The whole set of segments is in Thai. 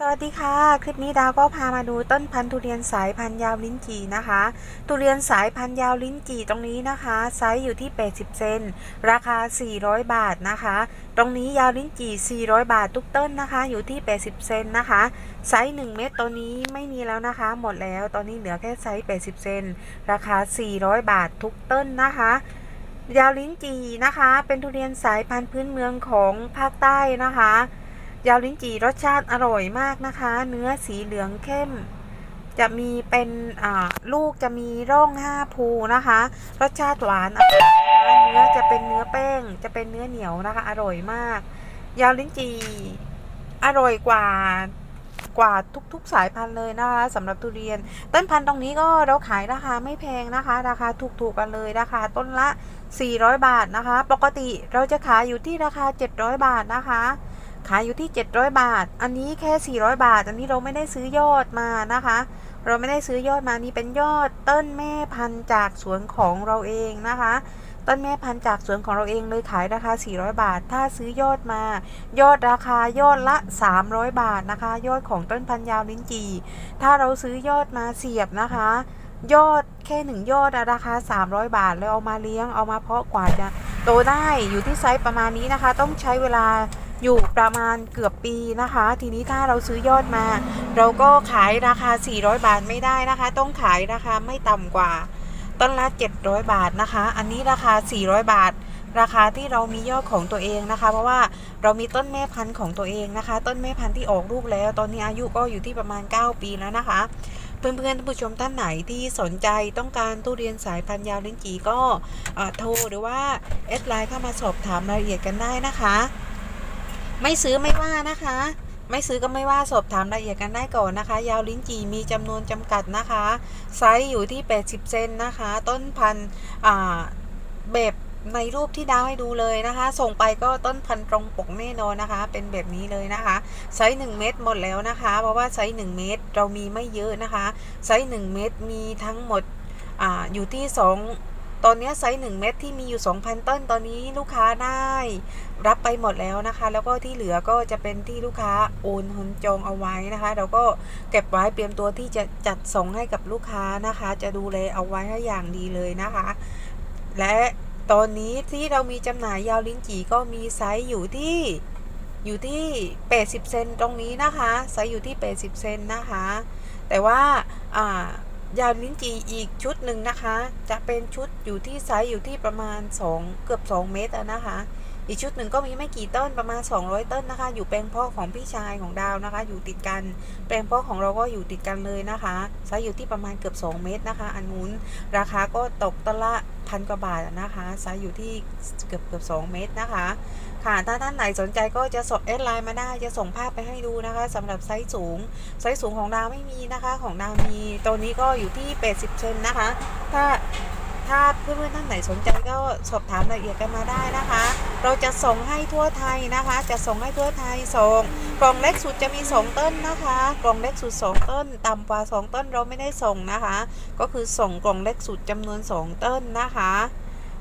สวัสดีค่ะ คลิปนี้ดาวก็พามาดูต้นพันธุ์ทุเรียนสายพันธุ์ยาวลิ้นจี่นะคะ ทุเรียนสายพันธุ์ยาวลิ้นจี่ตรงนี้นะคะไซส์อยู่ที่ 80 เซน ราคา 400 บาทนะคะ ตรงนี้ยาวลิ้นจี่ 400 บาททุกต้นนะคะ อยู่ที่ 80 เซนนะคะ ไซส์ 1 เม็ดตัวนี้ไม่มีแล้วนะคะ หมดแล้ว ตอนนี้เหลือแค่ไซส์ 80 เซน ราคา 400 บาททุกต้นนะคะยาวลิ้นจี่นะคะ เป็นทุเรียนสายพันธุ์พื้นเมืองของภาคใต้นะคะ ยาวลิ้นจี่รสชาติอร่อยมากนะคะ เนื้อสีเหลืองเข้ม จะมีเป็นลูกจะมีร่องห้าภูนะคะ รสชาติหวานอร่อยนะคะเนื้อจะเป็นเนื้อแป้ง จะเป็นเนื้อเหนียวนะคะ อร่อยมาก ยาวลิ้นจี่อร่อยกว่ากว่าทุกๆสายพันธุ์เลยนะคะสำหรับทุเรียน ต้นพันธุ์ตรงนี้ก็เราขายราคาไม่แพงนะคะ ราคาถูกๆกันเลยราคาต้นละ 400 บาทนะคะ ปกติเราจะขายอยู่ที่ราคา 700 บาทนะคะ ขายอยู่ที่ 700 บาท อันนี้แค่ 400 บาท อันนี้เราไม่ได้ซื้อยอดมานะคะ เราไม่ได้ซื้อยอดมา นี่เป็นยอดต้นแม่พันธุ์จากสวนของเราเองนะคะ ต้นแม่พันธุ์จากสวนของเราเองเลยขายราคา 400 บาท ถ้าซื้อยอดมา ยอดราคายอดละ 300 บาทนะคะ ยอดของต้นพันธุ์ยาวลิ้นจี่ ถ้าเราซื้อยอดมาเสียบนะคะ ยอดแค่หนึ่งยอดราคา 300 บาท แล้วเอามาเลี้ยง เอามาเพาะกว่าจะโตได้ อยู่ที่ไซส์ประมาณนี้นะคะ ต้องใช้เวลา อยู่ประมาณเกือบปีนะคะ ทีนี้ถ้าเราซื้อยอดมา เราก็ขายราคา 400 บาทไม่ได้นะคะ ต้องขายราคาไม่ต่ำกว่า ต้นละ 700 บาทนะคะ อันนี้ราคา 400 บาท ราคาที่เรามียอดของตัวเองนะคะ เพราะว่าเรามีต้นแม่พันธุ์ของตัวเองนะคะ ต้นแม่พันธุ์ที่ออกลูกแล้ว ตอนนี้อายุก็อยู่ที่ประมาณ 9 ปีแล้วนะคะเพื่อนๆท่านผู้ชมท่านไหนที่สนใจต้องการตู้เรียนสายพันธุ์ยาวลิ้นจีก็โทรหรือว่าแอดไลน์เข้ามาสอบถามรายละเอียดกันได้นะคะ ไม่ซื้อไม่ว่านะคะ ไม่ซื้อก็ไม่ว่าสอบถามรายละเอียดกันได้ก่อนนะคะ ยาวลิ้นจี่มีจำนวนจำกัดนะคะ ไซส์อยู่ที่ 80 เซนนะคะ ต้นพันธุ์แบบในรูปที่ดาวให้ดูเลยนะคะ ส่งไปก็ต้นพันธุ์ตรงปกแน่นอนนะคะ เป็นแบบนี้เลยนะคะ ไซส์1เม็ดหมดแล้วนะคะ เพราะว่าไซส์1เม็ดเรามีไม่เยอะนะคะ ไซส์1เม็ดมีทั้งหมดออยู่ที่2 ตอนนี้ไซส์1เม็ดที่มีอยู่ 2,000 ต้นตอนนี้ลูกค้าได้รับไปหมดแล้วนะคะ แล้วก็ที่เหลือก็จะเป็นที่ลูกค้าโอนหุนจองเอาไว้นะคะ เราก็เก็บไว้เตรียมตัวที่จะจัดส่งให้กับลูกค้านะคะ จะดูแลเอาไว้ให้อย่างดีเลยนะคะ และตอนนี้ที่เรามีจำหน่ายยาวลิ้นจี่ก็มีไซส์อยู่ที่อยู่ที่ 80 เซนตรงนี้นะคะ ไซส์อยู่ที่ 80 เซนนะคะ แต่ว่าอ่า ยาวลิ้นจีอีกชุดหนึ่งนะคะ จะเป็นชุดอยู่ที่ไซส์อยู่ที่ประมาณ 2 เกือบ 2 เมตรนะคะ อีกชุดหนึ่งก็มีไม่กี่ต้นประมาณ 200 ต้นนะคะ อยู่แปลงพ่อของพี่ชายของดาวนะคะ อยู่ติดกัน แปลงพ่อของเราก็อยู่ติดกันเลยนะคะไซส์อยู่ที่ประมาณเกือบ 2 เมตรนะคะ อันนู้นราคาก็ตกต้นละ พันกว่าบาทนะคะไซส์อยู่ที่เกือบเกือบ2เมตรนะคะ ค่ะถ้าท่านไหนสนใจก็จะส่งแอดไลน์มาได้จะส่งภาพไปให้ดูนะคะสำหรับไซส์สูงไซส์สูงของดาวไม่มีนะคะ ของดาวมีตัวนี้ก็อยู่ที่ 80 เซนนะคะ ถ้าถ้าเพื่อนๆท่านไหนสนใจก็สอบถามรายละเอียดกันมาได้นะคะ เราจะส่งให้ทั่วไทยนะคะ จะส่งให้ทั่วไทยส่ง กล่องเล็กสุดจะมี 2 ต้นนะคะ กล่องเล็กสุด 2 ต้น ต่ำกว่า 2 ต้นเราไม่ได้ส่งนะคะ ก็คือส่งกล่องเล็กสุดจำนวน 2 ต้นนะคะ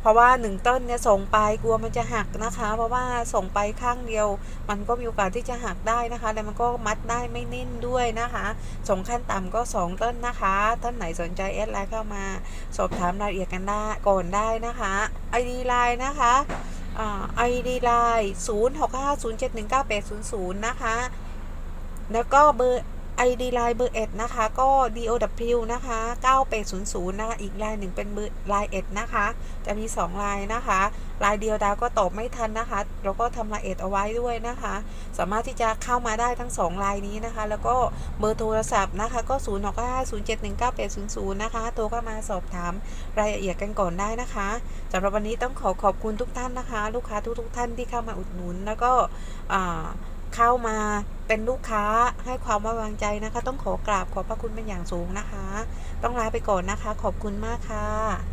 เพราะว่า 1 ต้นเนี่ยส่งไปกลัวมันจะหักนะคะ เพราะว่าส่งไปข้างเดียว มันก็มีโอกาสที่จะหักได้นะคะ แล้วมันก็มัดได้ไม่นิ่นด้วยนะคะส่งขั้นต่ำก็ 2 ต้นนะคะท่านไหนสนใจแอดไลน์เข้ามา สอบถามรายละเอียดกันได้ก่อนได้นะคะ ID ไลน์นะคะ อ่า ID ไลน์0650719800นะคะ แล้วก็เบอร์ ID ไลน์เบอร์เอ็ดนะคะ ก็ DOW นะคะ9800นะคะ อีกลน์หนึ่งเป็นเบอร์ไลน์เอ็ดนะคะ จะมี 2ลน์นะคะลน์เดียวดาวก็ตอบไม่ทันนะคะ เราก็ทำลน์เอ็ดเอาไว้ด้วยนะคะ สามารถที่จะเข้ามาได้ทั้ง2ไลน์นี้นะคะ แล้วก็เบอร์โทรศัพท์นะคะ ก็0 6 5 0 7 1 9 8 0 0นะคะ โทรเข้ามาสอบถามรายละเอียดกันก่อนได้นะคะสำหรับวันนี้ต้องขอขอบคุณทุกท่านนะคะ ลูกค้าทุกๆท่านที่เข้ามาอุดหนุนแล้วก็อ่า เข้ามาเป็นลูกค้าให้ความไว้วางใจนะคะ ต้องขอกราบขอบพระคุณเป็นอย่างสูงนะคะ ต้องลาไปก่อนนะคะ ขอบคุณมากค่ะ